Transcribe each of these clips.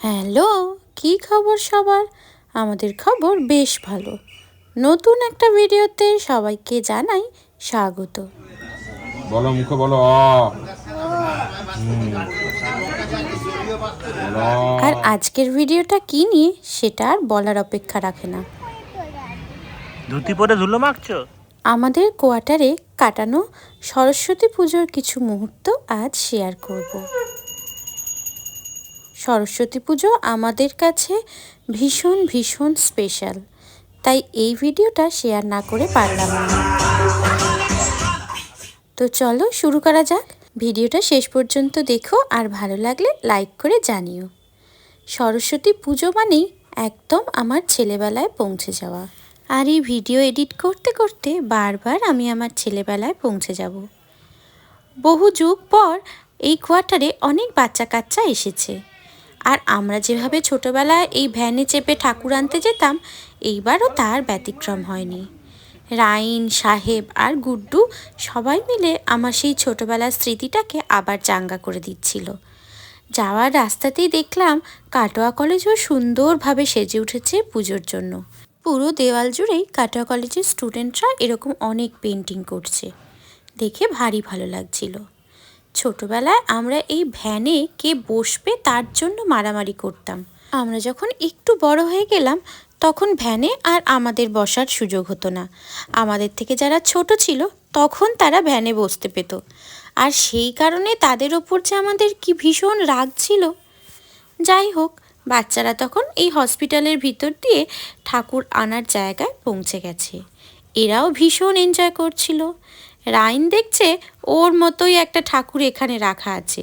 Hello কি খবর সবার? আমাদের খবর বেশ ভালো। নতুন একটা ভিডিওতে সবাইকে জানাই স্বাগত। বলো মুখে বলো। আর আজকের ভিডিওটা কি নিয়ে সেটা আর বলার অপেক্ষা রাখে না। ধুতি পরে ধুলো মাখছো? আমাদের কোয়ার্টারে কাটানো সরস্বতী পুজোর কিছু মুহূর্ত আজ শেয়ার করব। সরস্বতী পুজো আমাদের কাছে ভীষণ ভীষণ স্পেশাল তাই এই ভিডিওটা শেয়ার না করে পারলাম না। তো চলো শুরু করা যাক। ভিডিওটা শেষ পর্যন্ত দেখো আর ভালো লাগলে লাইক করে জানিও। সরস্বতী পুজো মানেই একদম আমার ছেলেবেলায় পৌঁছে যাওয়া। আর এই ভিডিও এডিট করতে করতে বারবার আমি আমার ছেলেবেলায় পৌঁছে যাব। বহু যুগ পর এই কোয়ার্টারে অনেক বাচ্চা কাচ্চা এসেছে। আর আমরা যেভাবে ছোটবেলায় এই ভ্যানে চেপে ঠাকুর আনতে যেতাম, এইবারও তার ব্যতিক্রম হয়নি। রাইন, সাহেব আর গুড্ডু সবাই মিলে আমার সেই ছোটবেলার স্মৃতিটাকে আবার চাঙ্গা করে দিচ্ছিল। যাওয়ার রাস্তাতেই দেখলাম কাটোয়া কলেজও সুন্দরভাবে সেজে উঠেছে পুজোর জন্য। পুরো দেওয়াল জুড়েই কাটোয়া কলেজের স্টুডেন্টরা এরকম অনেক পেন্টিং করছে। দেখে ভারী ভালো লাগছিল। ছোটবেলায় আমরা এই ভ্যানে কে বসবে তার জন্য মারামারি করতাম। আমরা যখন একটু বড় হয়ে গেলাম, তখন ভ্যানে আর আমাদের বসার সুযোগ হতো না। আমাদের থেকে যারা ছোট ছিল, তখন তারা ভ্যানে বসতে পেত। আর সেই কারণে তাদের ওপর যে আমাদের কি ভীষণ রাগ ছিল। যাই হোক, বাচ্চারা তখন এই হসপিটালের ভিতর দিয়ে ঠাকুর আনার জায়গায় পৌঁছে গেছে। এরাও ভীষণ এনজয় করছিল। রাইন দেখছে ওর মতোই একটা ঠাকুর এখানে রাখা আছে।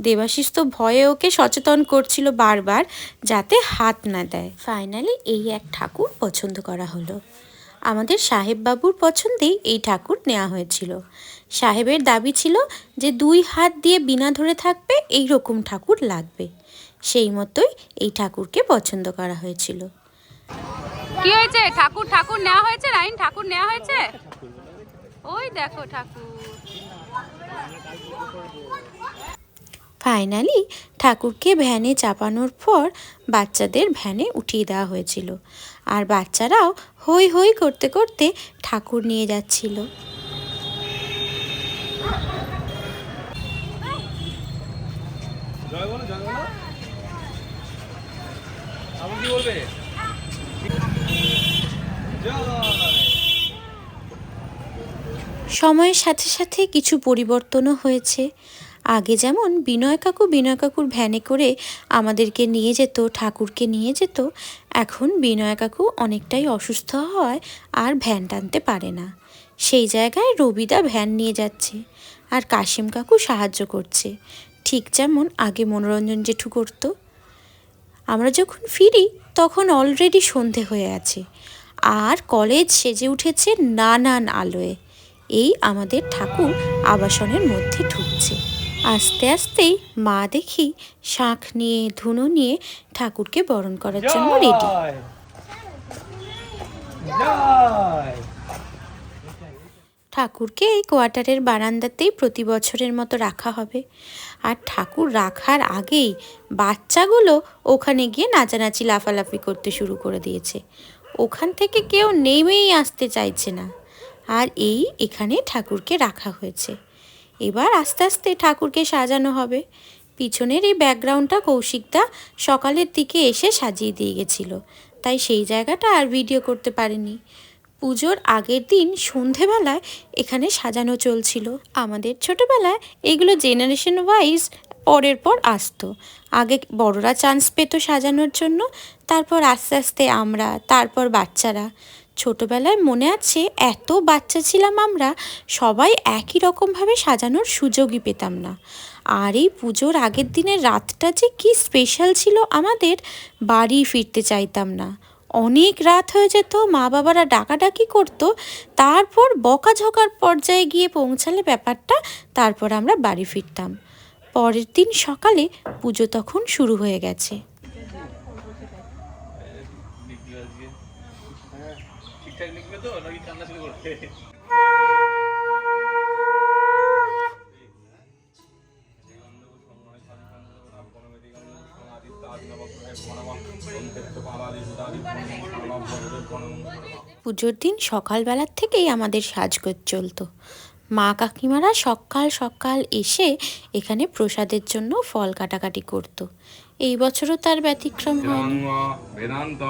দেবাশিস তো ভয়ে ওকে সচেতন করছিল বারবার যাতে হাত না দেয়। ফাইনালি এই এক ঠাকুর পছন্দ করা হলো। আমাদের সাহেব বাবুর পছন্দেই এই ঠাকুর নেওয়া হয়েছিল। সাহেবের দাবি ছিল যে দুই হাত দিয়ে বিনা ধরে থাকবে এই রকম ঠাকুর লাগবে। সেই মতোই এই ঠাকুরকে পছন্দ করা হয়েছিল। কি হয়েছে? ঠাকুর ঠাকুর নেওয়া হয়েছে? রাইন, ঠাকুর নেওয়া হয়েছে? ওই দেখো ঠাকুর। ফাইনালি ঠাকুরকে ভ্যানে চাপানোর পর বাচ্চাদের ভ্যানে উঠিয়ে দেওয়া হয়েছিল। আর বাচ্চারাও হই হই করতে করতে ঠাকুর নিয়ে যাচ্ছিল। সময়ের সাথে সাথে কিছু পরিবর্তনও হয়েছে। আগে যেমন বিনয় কাকু বিনয় কাকুর ভ্যানে করে আমাদেরকে নিয়ে যেত, ঠাকুরকে নিয়ে যেত, এখন বিনয় কাকু অনেকটাই অসুস্থ হওয়ায় আর ভ্যান টানতে পারে না। সেই জায়গায় রবিদা ভ্যান নিয়ে যাচ্ছে আর কাশিম কাকু সাহায্য করছে। ঠিক যেমন আগে মনোরঞ্জন জেঠু করতো। আমরা যখন ফিরি তখন অলরেডি সন্ধে হয়ে আছে। আর কলেজ সেজে উঠেছে নানান আলোয়। এই আমাদের ঠাকুর আবাসনের মধ্যে ঢুকছে। আস্তে আস্তেই মা দেখি শাঁখ নিয়ে ধুনো নিয়ে ঠাকুরকে বরণ করার জন্য রেডি ঠাকুরকে এই কোয়ার্টারের বারান্দাতেই প্রতি বছরের মতো রাখা হবে। আর ঠাকুর রাখার আগেই বাচ্চাগুলো ওখানে গিয়ে নাচানাচি লাফালাফি করতে শুরু করে দিয়েছে। ওখান থেকে কেউ নেমেই আসতে চাইছে না। আর এই এখানে ঠাকুরকে রাখা হয়েছে। এবার আস্তে আস্তে ঠাকুরকে সাজানো হবে। পিছনের এই ব্যাকগ্রাউন্ডটা কৌশিকদা সকালের দিকে এসে সাজিয়ে দিয়ে গেছিল। তাই সেই জায়গাটা আর ভিডিও করতে পারিনি। পুজোর আগের দিন সন্ধেবেলায় এখানে সাজানো চলছিল। আমাদের ছোটোবেলায় এগুলো জেনারেশন ওয়াইজ পরের পর আসতো। আগে বড়রা চান্স পেতো সাজানোর জন্য, তারপর আস্তে আস্তে আমরা, তারপর বাচ্চারা। ছোটবেলায় মনে আছে এত বাচ্চা ছিলাম আমরা, সবাই একই রকমভাবে সাজানোর সুযোগই পেতাম না। আর এই পুজোর আগের দিনের রাতটা যে কি স্পেশাল ছিল আমাদের, বাড়ি ফিরতে চাইতাম না। অনেক রাত হয়ে যেত মা বাবারা ডাকাডাকি করতো, তারপর বকাঝকার পর্যায়ে গিয়ে পৌঁছালে ব্যাপারটা, তারপর আমরা বাড়ি ফিরতাম। পরের দিন সকালে পুজো তখন শুরু হয়ে গেছে। পুজোর দিন সকালবেলার থেকেই আমাদের সাজগোজ চলতো। মা কাকিমারা সকাল সকাল এসে এখানে প্রসাদের জন্য ফল কাটাকাটি করতো। এই বছরও তার ব্যতিক্রম হয়নি বেদান্ত,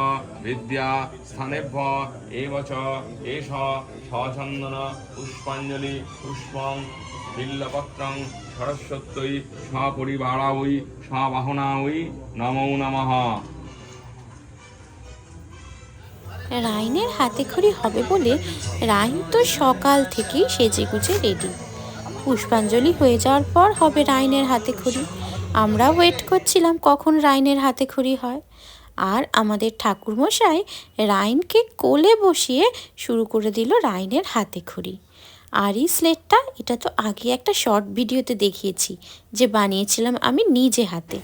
বিদ্যা, স্থানেভ্য এব চ এষ সচন্দন পুষ্পাঞ্জলি, পুষ্পং, বিল্লপত্রং সরস্বত্যই সপরিবারাবৈ সবাহনাবৈ নমো নমঃ। রাইনের হাতে খড়ি হবে বলে রাইন তো সকাল থেকেই সেজে গুজে রেডি পুষ্পাঞ্জলি হয়ে যাওয়ার পর হবে রাইনের হাতে খড়ি। আমরা ওয়েট করছিলাম কখন রাইনের হাতে খড়ি হয়। আর আমাদের ঠাকুরমশাই রাইনকে কোলে বসিয়ে শুরু করে দিল রাইনের হাতে খড়ি। আর এই স্লেটটা এটা তো আগে একটা শর্ট ভিডিওতে দেখিয়েছি, যে বানিয়েছিলাম আমি নিজে হাতে।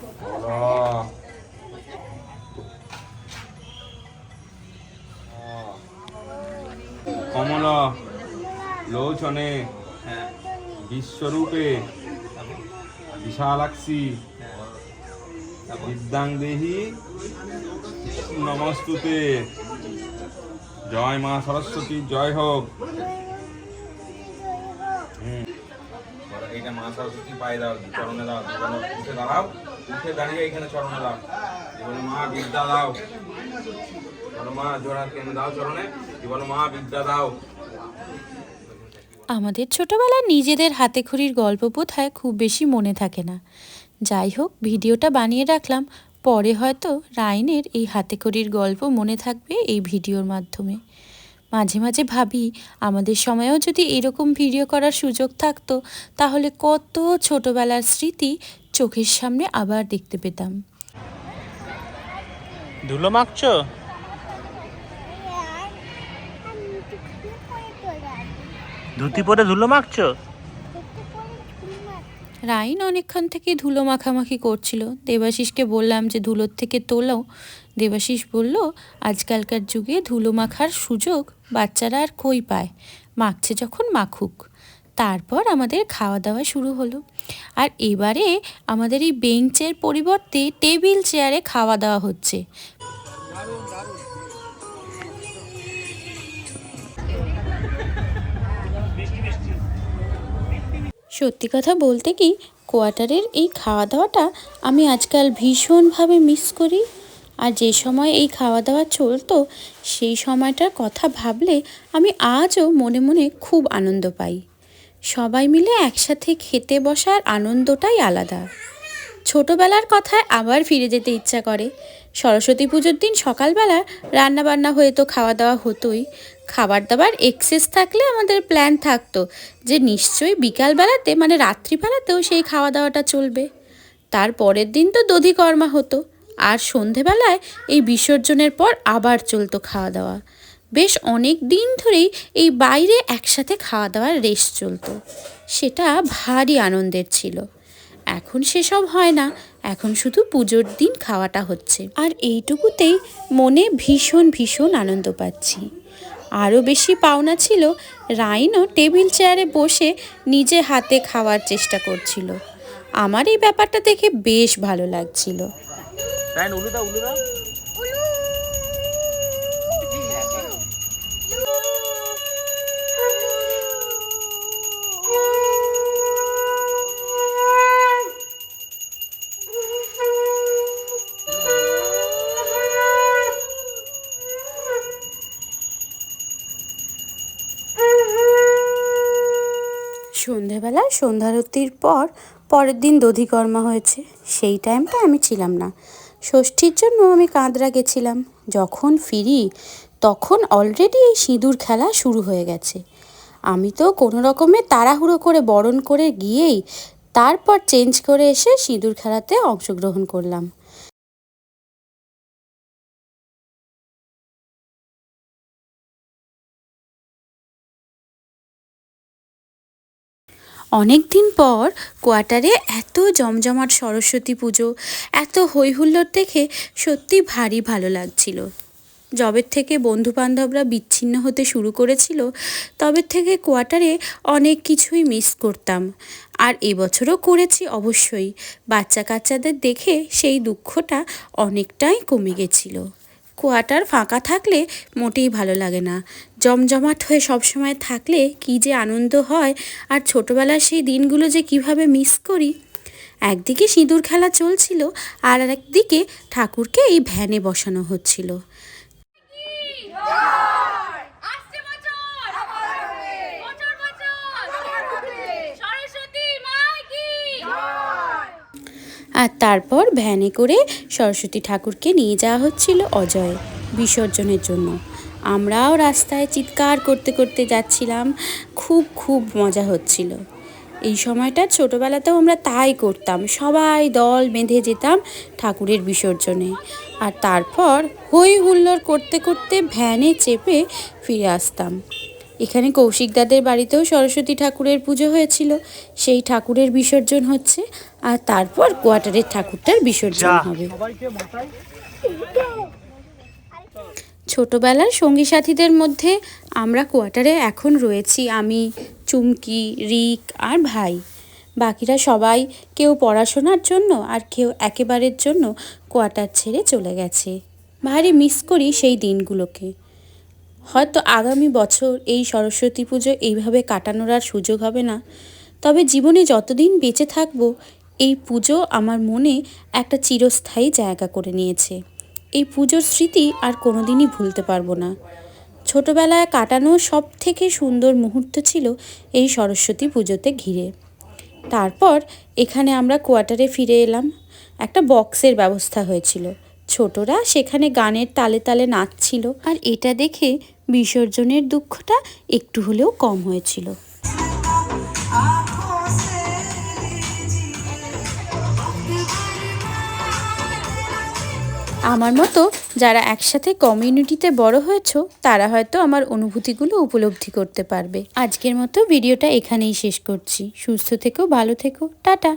কমল লোচনে বিশ্বরূপে বিশালাক্ষী বিদ্যাং নমস্তুতে। জয় মা সরস্বতী, জয় হোক। এইটা মা সরস্বতী পায়ে দাও, চরণে দাও উঠে দাঁড়াও, উঠে দাঁড়িয়ে এখানে চরণে দাও। মা বিদ্যা দাও। বলো জোড়া কেন দাও চরণে? বলো মা বিদ্যা দাও। আমাদের ছোটবেলায় নিজেদের হাতে খড়ির গল্প বোধহয় খুব বেশি মনে থাকে না। যাই হোক ভিডিওটা বানিয়ে রাখলাম। পরে হয়তো রাইনের এই হাতে খড়ির গল্প মনে থাকবে এই ভিডিওর মাধ্যমে। মাঝে মাঝে ভাবি আমাদের সময়েও যদি এরকম ভিডিও করার সুযোগ থাকতো তাহলে কত ছোটবেলার স্মৃতি চোখের সামনে আবার দেখতে পেতাম। ধুলো মাখছো? ধুতি পরে ধুলো মাখছো? রাইন অনেকক্ষণ থেকে ধুলো মাখামাখি করছিল। দেবাশিসকে বললাম যে ধুলোর থেকে তোলো। দেবাশিস বলল আজকালকার যুগে ধুলো মাখার সুযোগ বাচ্চারা আর কই পায়? মাখছে যখন মাখুক। তারপর আমাদের খাওয়া দাওয়া শুরু হলো। আর এবারে আমাদের এই বেঞ্চের পরিবর্তে টেবিল চেয়ারে খাওয়া দাওয়া হচ্ছে সত্যি কথা বলতে কি, কোয়ার্টারের এই খাওয়া দাওয়াটা আমি আজকাল ভীষণভাবে মিস করি। আর যে সময় এই খাওয়া দাওয়া চলতো, সেই সময়টার কথা ভাবলে আমি আজও মনে মনে খুব আনন্দ পাই। সবাই মিলে একসাথে খেতে বসার আনন্দটাই আলাদা। ছোটবেলার কথায় আবার ফিরে যেতে ইচ্ছা করে। সরস্বতী পুজোর দিন সকালবেলা রান্নাবান্না হয়ে তো খাওয়া দাওয়া হতোই। খাবার দাবার এক্সেস থাকলে আমাদের প্ল্যান থাকতো যে নিশ্চয়ই বিকালবেলাতে মানে রাত্রিবেলাতেও সেই খাওয়া দাওয়াটা চলবে। তার পরের দিন তো দধিকর্মা হতো। আর সন্ধেবেলায় এই বিসর্জনের পর আবার চলতো খাওয়া দাওয়া বেশ অনেক দিন ধরেই এই বাইরে একসাথে খাওয়া দাওয়ার রেস চলতো। সেটা ভারী আনন্দের ছিল। এখন সেসব হয় না। এখন শুধু পুজোর দিন খাওয়াটা হচ্ছে। আর এইটুকুতেই মনে ভীষণ ভীষণ আনন্দ পাচ্ছি। আরও বেশি পাওনা ছিল রাইনও টেবিল চেয়ারে বসে নিজে হাতে খাওয়ার চেষ্টা করছিল। আমার এই ব্যাপারটা দেখে বেশ ভালো লাগছিল। রাইন উলু দাও সন্ধেবেলা, সন্ধ্যারতির পর পরের দিন দধিকর্মা হয়েছে। সেই টাইমটা আমি ছিলাম না। ষষ্ঠীর জন্য আমি কাঁদরা গেছিলাম। যখন ফিরি, তখন অলরেডি এই সিঁদুর খেলা শুরু হয়ে গেছে। আমি তো কোনো রকমে তাড়াহুড়ো করে, বরণ করে গিয়েই তারপর চেঞ্জ করে এসে সিঁদুর খেলাতে অংশগ্রহণ করলাম। অনেক দিন পর কোয়ার্টারে এত জমজমাট সরস্বতী পুজো, এত হইহুল্লোড় দেখে সত্যি ভারী ভালো লাগছিল। জবের থেকে বন্ধু বান্ধবরা বিচ্ছিন্ন হতে শুরু করেছিল তবে থেকে কোয়ার্টারে অনেক কিছুই মিস করতাম। আর এবছরও করেছি অবশ্যই বাচ্চা কাচ্চাদের দেখে সেই দুঃখটা অনেকটাই কমে গেছিল। কোয়ার্টার ফাঁকা থাকলে মোটেই ভালো লাগে না। জমজমাট হয়ে সবসময় থাকলে কি যে আনন্দ হয়, আর ছোটবেলার সেই দিনগুলো যে কীভাবে মিস করি। একদিকে সিঁদুর খেলা চলছিল, আর একদিকে ঠাকুরকে এই ভ্যানে বসানো হচ্ছিল আসছে বছর বছর বছর সরস্বতী মাই কি আর তারপর ভ্যানে করে সরস্বতী ঠাকুরকে নিয়ে যাওয়া হচ্ছিল অজয় বিসর্জনের জন্য। আমরাও রাস্তায় চিৎকার করতে করতে যাচ্ছিলাম। খুব খুব মজা হচ্ছিল। এই সময়টা ছোটোবেলাতেও আমরা তাই করতাম। সবাই দল বেঁধে যেতাম ঠাকুরের বিসর্জনে। আর তারপর হই হুল্লোড় করতে করতে ভ্যানে চেপে ফিরে আসতাম। এখানে কৌশিকদাদের বাড়িতেও সরস্বতী ঠাকুরের পুজো হয়েছিল। সেই ঠাকুরের বিসর্জন হচ্ছে আর তারপর কোয়ার্টারের ঠাকুরটার বিসর্জন হবে। ছোটবেলার সঙ্গী সাথীদের মধ্যে আমরা কোয়ার্টারে এখন রয়েছি আমি চুমকি রিক আর ভাই। বাকিরা সবাই কেউ পড়াশোনার জন্য আর কেউ একেবারের জন্য কোয়ার্টার ছেড়ে চলে গেছে। ভারী মিস করি সেই দিনগুলোকে। হয়তো আগামী বছর এই সরস্বতী পুজো এইভাবে কাটানোর আর সুযোগ হবে না। তবে জীবনে যতদিন বেঁচে থাকব, এই পুজো আমার মনে একটা চিরস্থায়ী জায়গা করে নিয়েছে। এই পুজোর স্মৃতি আর কোনোদিনই ভুলতে পারব না। ছোটবেলায় কাটানো সব থেকে সুন্দর মুহূর্ত ছিল এই সরস্বতী পুজোতে ঘিরে। তারপর এখানে আমরা কোয়ার্টারে ফিরে এলাম। একটা বক্সের ব্যবস্থা হয়েছিল। ছোটরা সেখানে গানের তালে তালে নাচছিল। আর এটা দেখে বিসর্জনের দুঃখটা একটু হলেও কম হয়েছিল। আমার মতো যারা একসাথে কমিউনিটিতে বড় হয়েছো, তারা হয়তো আমার অনুভূতিগুলো উপলব্ধি করতে পারবে। আজকের মতো ভিডিওটা এখানেই শেষ করছি। সুস্থ থেকো, ভালো থেকো, টাটা।